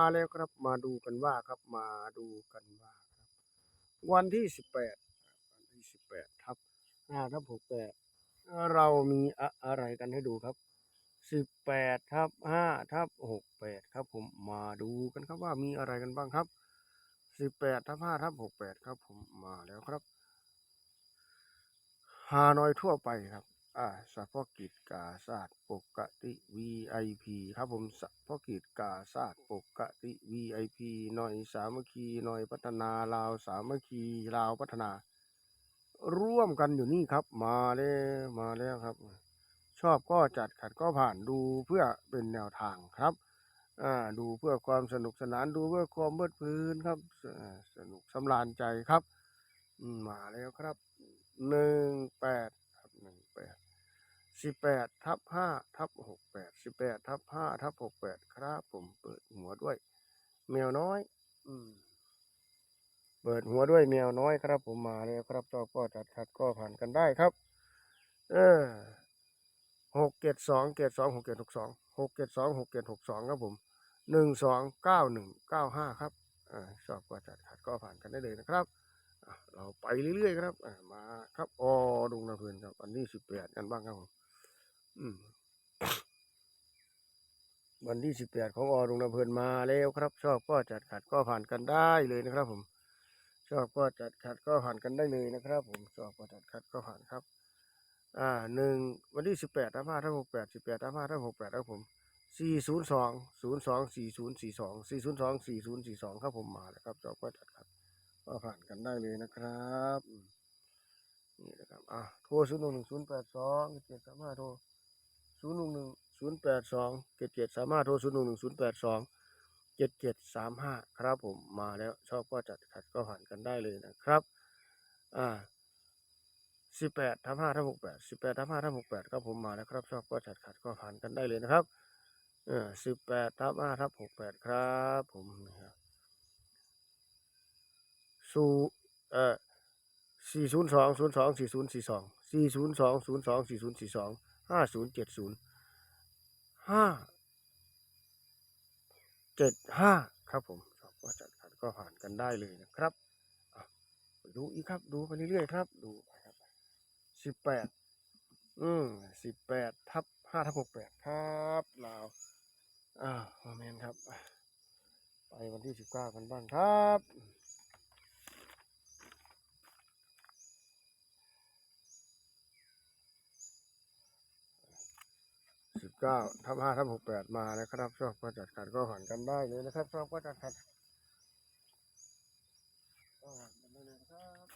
มาแล้วครับ มาดูกันว่าครับ มาดูกันว่าครับ วันที่สิบแปดวันที่สิบแปดทับห้าทับหกแปดเรามีอะอะไรกันให้ดูครับสิบแปดทับห้าทับหกแปดครับ ผมมาดูกันครับว่ามีอะไรกันบ้างครับสิบแปดทับห้าทับหกแปดครับ ผมมาแล้วครับฮานอยทั่วไปครับ อ่าเฉพาะกิจกาศาสตร์ปกติ VIP ครับผมเฉพาะกิจกาศาสตร์ปกติ VIP หน่อยสามัคคีหน่อยพัฒนาลาวสามัคคีลาวพัฒนา ร่วมกันอยู่นี่ครับ มาแล้วมาแล้วครับ ชอบก็จัดขัดก็ผ่านดูเพื่อเป็นแนวทางครับอ่าดูเพื่อความสนุกสนานดูเพื่อความเพลิดเพลินครับสนุกสำราญใจครับ มาแล้วครับหนึ่งแปด แปดสิบแปดทับห้าทับหกแปดสิบแปดทับห้าทับหกแปดครับผมเปิดหัวด้วย แมวน้อย อืมเปิดหัวด้วยแมวน้อยครับ ผมมาแล้วครับชอก็จัดขัดก็ผ่านกันได้ครับ เออหกเจ็ดสองเจ็ดสองหกเจ็ดหกสองหกเจ็ดสองหกเจ็ดหกสองครับผมหนึ่งสองเก้าหนึ่งเก้าห้าครับอ่าชอบก็จัดขัดก็ผ่านกันได้เลยนะครับ เราไปเรื่อยๆครับมาครับอดุงนาเพลินครับวันที่สิบแปดกันบ้างครับผมวันที่สิบแปดของอดุงนาเพลินมาแล้วครับ ชอบก็จัดขัดก็ผ่านกันได้เลยนะครับ ผม ชอบก็จัดขัดก็ผ่านกันได้เลยนะครับ ผมชอบก็จัดขัดก็ผ่านครับ อ่าหนึ่งวันที่สิบแปดทับห้าทับหกแปดสิบแปดทับห้าทับหกแปดครับผมสี่ศูนย์สองศูนย์สองสี่ศูนย์สี่สองสี่ศูนย์สองสี่ศูนย์สี่สองครับผมมาแล้วครับชอบก็จัดขัด ก็ผ่านกันได้เลยนะครับนี่นะครับอะโทรศูนย์หนึ่งหนึ่งศูนย์แปดสองเจ็ดสามห้าโทรศูนย์หนึ่งหนึ่งศูนย์แปดสองเจ็ดเจ็ดสามห้าโทรศูนย์หนึ่งหนึ่งศูนย์แปดสองเจ็ดเจ็ดสามห้าครับผมมาแล้วชอบก็จัดขัดก็ผ่านกันได้เลยนะครับอ่าสิบแปดทับห้าทับหกแปดสิบแปดทับห้าทับหกแปดครับผมมาแล้วครับ ชอบก็จัดขัดก็ผ่านกันได้เลยนะครับเออสิบแปดทับห้าทับหกแปดครับผมนะครับ สู่เอ่อสี่ศูนย์สองศูนย์สองสี่ศูนย์สี่สองสี่ศูนย์สองศูนย์สองสี่ศูนย์สี่สองห้าศูนย์เจ็ดศูนย์ห้าเจ็ดห้าครับผมชอบก็จัดขัดก็ผ่านกันได้เลยนะครับดูอีกครับ ดูไปเรื่อยๆครับ ดูไปครับสิบแปดอืมสิบแปดทับห้าทับหกแปดครับลาวอ่าโอเมนครับ ไปวันที่สิบเก้ากันบ้างครับ เก้าทับห้าทับหกแปดมานะครับชอบก็จัดขัดก็ผ่านกันได้เลยนะครับชอบก็จัดขัดก็ผ่านกันได้เลยนะครับ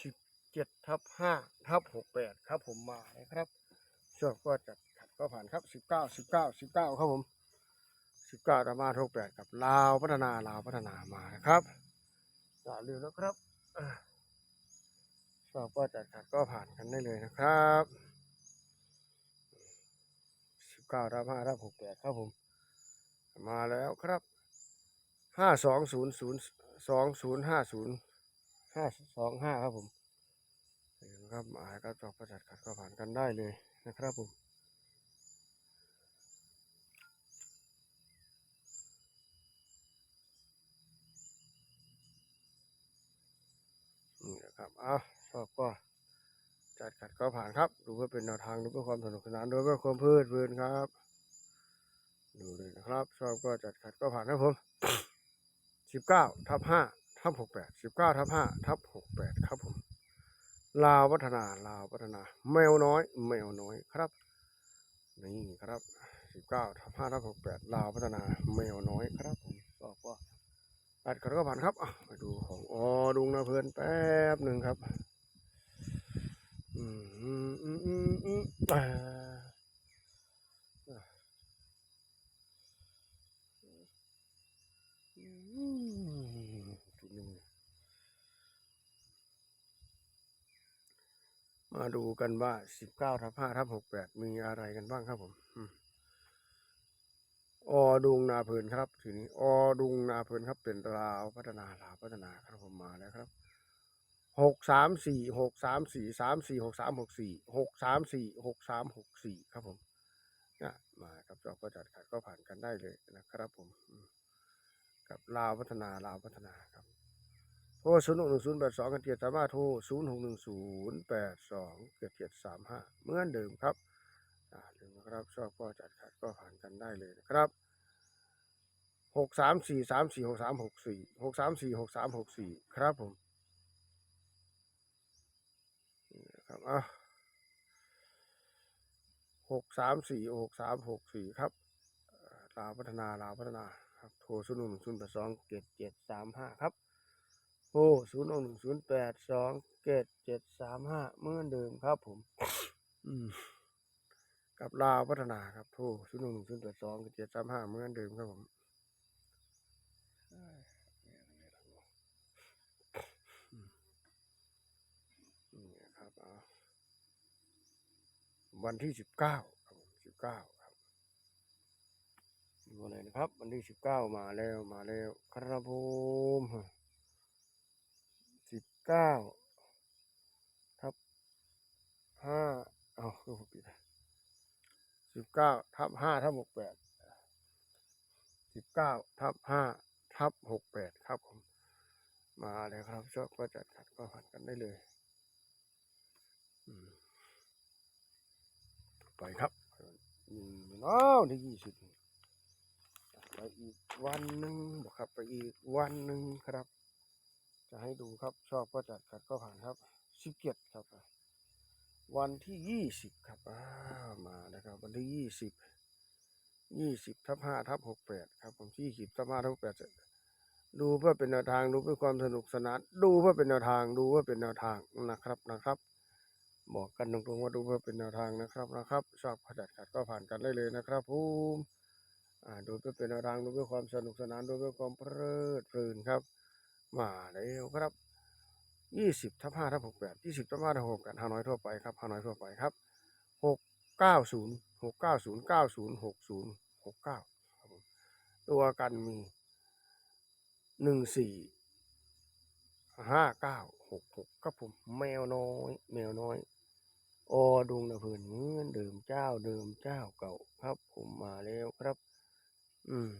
สิบ เจ็ดทับห้าทับหกแปดครับผมมานะครับชอบก็จัดขัดก็ผ่านครับสิบเก้าสิบเก้าสิบเก้าครับผมสิบเก้าทับห้าทับหกแปดกับลาวพัฒนาลาวพัฒนามานะครับอย่าลืมนะครับอะชอบก็จัดขัดก็ผ่านกันได้เลยนะครับสิบเก้าทับห้าทับหกแปดครับผม มาแล้วครับห้าสองศูนย์ศูนย์สองศูนย์ห้าศูนย์ห้าสองห้าครับผม นะครับหายก็จอบประจัดขัดก็ผ่านกันได้เลยนะครับผมนี่นะครับอะชอบก็จัดขัดก็ผ่านครับ ดูเพื่อเป็นแนวทางดูเพื่อความสนุกสนานดูเพื่อความเพลิดเพลินครับ ดูเลยนะครับ ชอบก็จัดขัดก็ผ่านครับผมสิบเก้าทับห้าทับหกแปดสิบเก้าทับห้าทับหกแปดครับผม ลาวพัฒนาลาวพัฒนา แมวน้อย แมวน้อยครับนี่ครับสิบเก้าทับห้าทับหกแปดลาวพัฒนา แมวน้อยครับตัดกระก็ผ่านครับมาดูของอดุงนาเพลินแป๊บหนึ่งครับ อืมอืมอืมอืมอืมอ่าอะอืมจุดหนึ่ง มาดูกันว่าสิบเก้าทับห้าทับหกแปดมีอะไรกันบ้างครับผมออดุงนาเพลินครับทีนี้อดุงนาเพลินครับเป็นลาวพัฒนาลาวพัฒนาครับผมมาแล้วครับหกสามสี่หกสามสี่สามสี่หกสามหกสี่หกสามสี่หกสามหกสี่ครับผมนะมากับจอบก็จัดขัดก็ผ่านกันได้เลยนะครับผมอืมกับลาวพัฒนาลาวพัฒนาครับ โทรศูนย์หกหนึ่งศูนย์แปดสองเกันเจ็ดสามห้าโทรศูนย์หกหนึ่งศูนย์แปดสองเจ็ดเจ็ดสามห้าเหมือนเดิมครับอ่าลืมนะครับชอบก็จัดขัดก็ผ่านกันได้เลยนะครับหกสามสี่สามสี่หกสามหกสี่หกสามสี่หกสามหกสี่ครับผมครับอะหกสามสี่หกสามหกสี่ครับลาวพัฒนาลาวพัฒนาครับโทรศูนย์หนึ่งศูนย์แปดสองเจ็ดเจ็ดสามห้าครับ โทรศูนย์หนึ่งศูนย์แปดสองเจ็ดเจ็ดสามห้าเมื่อเดิมครับผม อืม กับลาวพัฒนาครับโทรศูนย์หนึ่งศูนย์แปดสองเจ็ดสามห้าเมื่อเดิมครับผมนี่ครับเอาวันที่สิบเก้าครับสิบเก้าครับดูเลยนะครับ วันที่สิบเก้ามาแล้วมาแล้วครับผม เก้าทับห้าเอาคือผมปิดสิบเก้าทับห้าทับหกแปดสิบเก้าทับห้าทับหกแปดครับผม มาเลยครับ ชอบก็จัดขัดก็ผ่านกันได้เลยไปครับอืมเนาะที่ยี่สิบไปอีกวันหนึ่งบอกครับ ไปอีกวันหนึ่งครับ จะให้ดูครับ ชอบก็จัดขัดก็ผ่านครับสิบเจ็ดครับ วันที่ยี่สิบครับอ้ามานะครับ วันที่ยี่สิบยี่สิบทับห้าทับหกแปดครับ ผมยี่สิบทับห้าทับแปดดูเพื่อเป็นแนวทางดูเพื่อความสนุกสนานดูเพื่อเป็นแนวทางดูเพื่อเป็นแนวทางนะครับนะครับบอกกันตรงๆว่าดูเพื่อเป็นแนวทางนะครับนะครับ ชอบขจัดขัดก็ผ่านกันได้เลยนะครับผมดูเพื่อเป็นแนวทางดูเพื่อความสนุกสนานดูเพื่อความเพลิดเพลินครับ มาแล้วครับยี่สิบทับห้าทับหกแปดยี่สิบทับห้าทับหกแปดห้าน้อยทั่วไปครับห้าน้อยทั่วไปครับหกเก้าศูนย์หกเก้าศูนย์เก้าศูนย์หกศูนย์หกเก้าตัวกันมีหนึ่งสี่ห้าเก้าหกหกครับผมแมวน้อย แมวน้อยอดวงนะเพื่อนเหมือนเดิมเจ้าเดิมเจ้าเก่าครับผมมาแล้วครับ อืม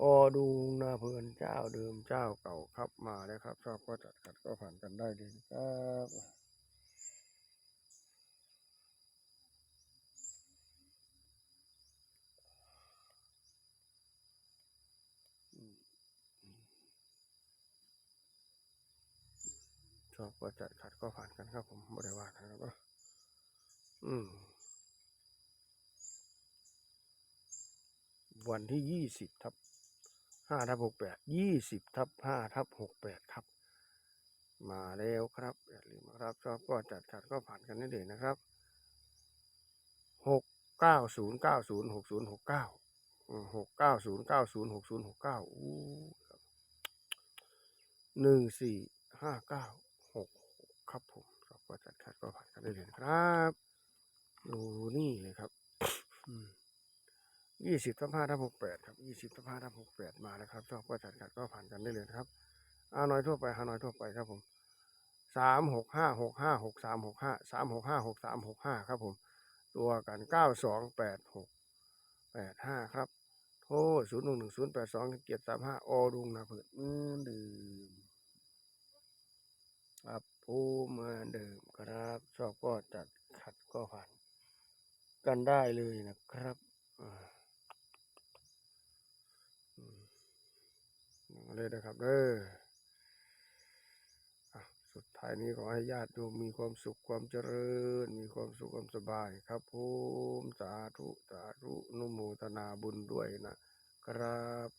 อดูนาเพลินเจ้าเดิมเจ้าเก่าครับมาแล้วครับ ชอบก็จัดขัดก็ผ่านกันได้เลยครับชอบก็จัดขัดก็ผ่านกันครับ ผมไม่ได้ว่ากันครับอืมวันที่ยี่สิบทับ ห้าทับหกแปดยี่สิบทับห้าทับหกแปดครับ มาแล้วครับอย่าลืมนะครับชอบก็จัดขัดก็ผ่านกันได้เลยนะครับหกเก้าศูนย์เก้าศูนย์หกศูนย์หกเก้าหกเก้าศูนย์เก้าศูนย์หกศูนย์หกเก้าหนึ่งสี่ห้าเก้าหกครับผมชอบก็จัดขัดก็ผ่านกันได้เลยนะครับดูนี่เลยครับ อืม ยี่สิบทับห้าทับหกแปดครับยี่สิบทับห้าทับหกแปดมาแล้วครับชอบก็จัดขัดก็ผ่านกันได้เลยนะครับฮาน้อยทั่วไปฮาน้อยทั่วไปครับผมสามหกห้าหกห้าหกสามหกห้าสามหกห้าหกสามหกห้าครับผม ตัวกันเก้าสองแปดหกแปดห้าครับโทรศูนย์หนึ่งหนึ่งศูนย์แปดสองเจ็ดสามห้าอดุงนาเผิดเหมือนเดิมครับผู้เหมือนเดิมครับชอบก็จัดขัดก็ผ่าน กันได้เลยนะครับอ่า อืม เลยนะครับเออสุดท้ายนี้ขอให้ญาติโยมมีความสุขความเจริญ มีความสุขความสบายครับผมสาธุสาธุนุโมทนาบุญด้วยนะครับ